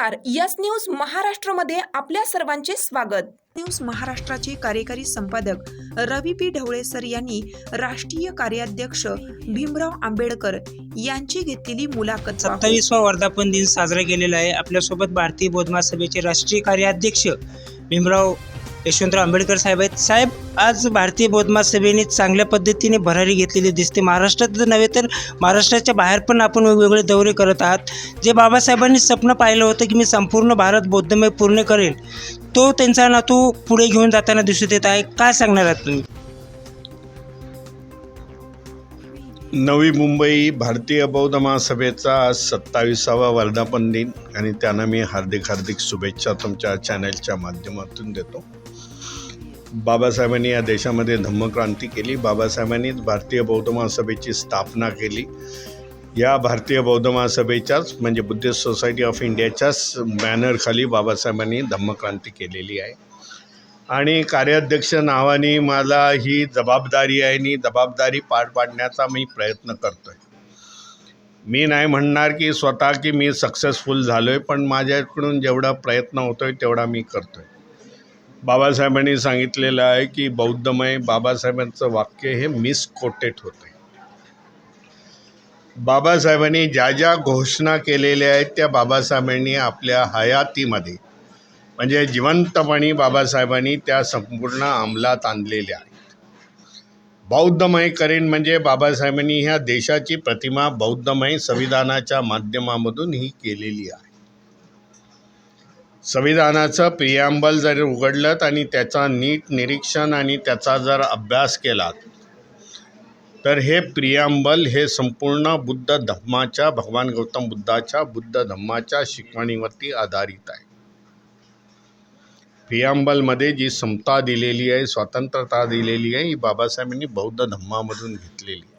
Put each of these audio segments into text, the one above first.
नमस्कार. Yes news महाराष्ट्रमध्ये आपल्या सर्वांचे स्वागत. न्यूज महाराष्ट्राचे कार्यकारी संपादक रवी पी ढवळे सर यांनी राष्ट्रीय कार्याध्यक्ष भीमराव आंबेडकर यांची घेतलेली मुलाखत. सत्तावीसवा वर्धापन दिन साजरा केलेला आहे. आपल्यासोबत भारतीय बौद्ध महासभेचे राष्ट्रीय कार्याध्यक्ष भीमराव यशवंतराव आंबेडकर साहेब आहेत. साहेब आज भारतीय बौद्धमा सभेने चांगल्या पद्धतीने भरारी घेतलेली दिसते. महाराष्ट्रात नव्हे तर महाराष्ट्राच्या बाहेर पण आपण वेगवेगळे दौरे करत आहात. जे बाबासाहेबांनी स्वप्न पाहिलं होतं की मी संपूर्ण भारत बौद्धमय पूर्ण करेन तो त्यांचा नातू पुढे घेऊन जाताना दिसत येत आहे. काय सांगणार आहात तुम्ही? नवी मुंबई भारतीय बौद्ध महासभेचा आज सत्तावीसावा वर्धापन दिन आणि त्यांना मी हार्दिक हार्दिक शुभेच्छा तुमच्या चॅनलच्या माध्यमातून देतो. बाबासाहेबांनी या देशामध्ये धम्मक्रांती केली. बाबासाहेबांनीच भारतीय बौद्ध महासभेची स्थापना केली. या भारतीय बौद्ध महासभेच्याच म्हणजे बुद्धिस्ट सोसायटी ऑफ इंडियाच्याच बॅनरखाली बाबासाहेबांनी धम्मक्रांती केलेली आहे. आणि कार्याध्यक्ष नावाने मला ही जबाबदारी आहे आणि जबाबदारी पार पाडण्याचा मी प्रयत्न करतो आहे मी नाही म्हणणार की स्वतः की मी सक्सेसफुल झालो आहे पण माझ्याकडून जेवढा प्रयत्न होतो आहे तेवढा मी करतो आहे बाबासाहेबांनी सांगितलेलं आहे की बौद्धमय बाबासाहेबांचं वाक्य हे मिसकोटेड होतं. आहे बाबासाहेबांनी ज्या ज्या घोषणा केलेल्या आहेत त्या बाबासाहेबांनी आपल्या हयातीमध्ये म्हणजे जिवंतपणी बाबासाहेबांनी त्या संपूर्ण अंमलात आणलेल्या आहेत. बौद्धमय करेन म्हणजे बाबासाहेबांनी ह्या देशाची प्रतिमा बौद्धमय संविधानाच्या माध्यमामधून ही केलेली आहे. संविधानाचं प्रियांबल जर उघडलं आणि त्याचा नीट निरीक्षण आणि त्याचा जर अभ्यास केलात तर हे प्रियांबल हे संपूर्ण बुद्ध धम्माच्या भगवान गौतम बुद्धाच्या बुद्ध धम्माच्या शिकवणीवरती आधारित आहे. प्रियांबलमध्ये जी समता दिलेली आहे स्वतंत्रता दिलेली आहे ही बाबासाहेबांनी बौद्ध धम्मामधून घेतलेली आहे.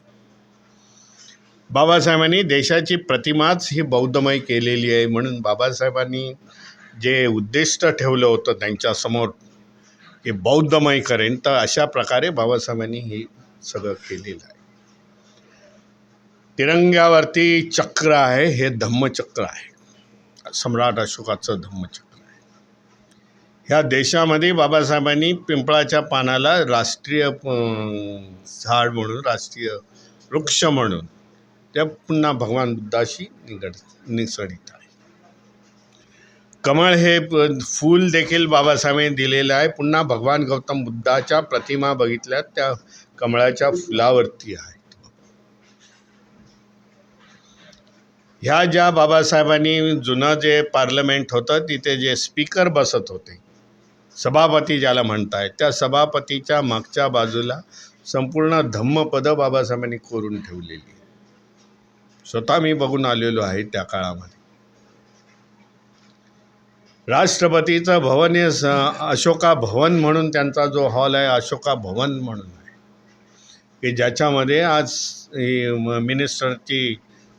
बाबासाहेबांनी देशाची प्रतिमाच ही बौद्धमय केलेली आहे म्हणून बाबासाहेबांनी जे उद्दिष्ट ठेवलं होतं त्यांच्यासमोर की बौद्धमय करेन तर अशा प्रकारे बाबासाहेबांनी हे सगळं केलेलं आहे. तिरंग्यावरती चक्र आहे हे धम्मचक्र आहे. सम्राट अशोकाचं धम्मचक्र. ह्या देशामध्ये बाबासाहेबांनी पिंपळाच्या पानाला राष्ट्रीय झाड म्हणून राष्ट्रीय वृक्ष म्हणून त्या पुन्हा भगवान बुद्धाशी निगड निसडित आहे. कमळ हे फूल देखील बाबासाहेबांनी दिलेलं आहे. पुन्हा भगवान गौतम बुद्धाच्या प्रतिमा बघितल्या त्या कमळाच्या फुलावरती आहेत ह्या ज्या बाबासाहेबांनी जुनं जे पार्लमेंट होतं तिथे जे स्पीकर बसत होते सभापती ज्याला म्हणताय त्या सभापतीच्या मागच्या बाजूला संपूर्ण धम्मपदं बाबासाहेबांनी कोरून ठेवलेली. आहे. स्वतः मी बघून आलेलो आहे त्या काळामध्ये. राष्ट्रपतीचं भवन हे स अशोका भवन म्हणून त्यांचा जो हॉल आहे अशोका भवन म्हणून आहे. की ज्याच्यामध्ये आज मिनिस्टरची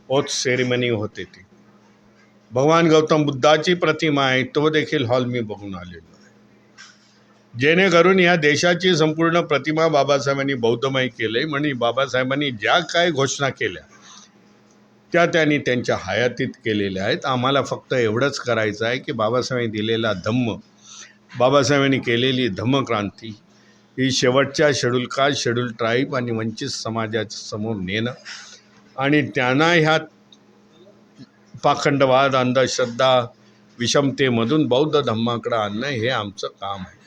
ओथ सेरेमनी होते ती. भगवान गौतम बुद्धाची प्रतिमा आहे तो देखील हॉल मी बघून आलेलो आहे. जेणेकरून या देशाची संपूर्ण प्रतिमा बाबासाहेबांनी बौद्धमय केले. म्हणजे बाबासाहेबांनी ज्या काय घोषणा केल्या त्या त्यांनी त्यांच्या हयातीत केलेल्या आहेत. आम्हाला फक्त एवढंच करायचं आहे की बाबासाहेबांनी दिलेला धम्म बाबासाहेबांनी केलेली धम्मक्रांती ही शेवटच्या शेड्यूल कास्ट शेड्यूल ट्राईब आणि वंचित समाजाच्या समोर नेणं आणि त्यांना ह्या पाखंडवाद अंधश्रद्धा विषमतेमधून बौद्ध धम्माकडं आणणं हे आमचं काम आहे.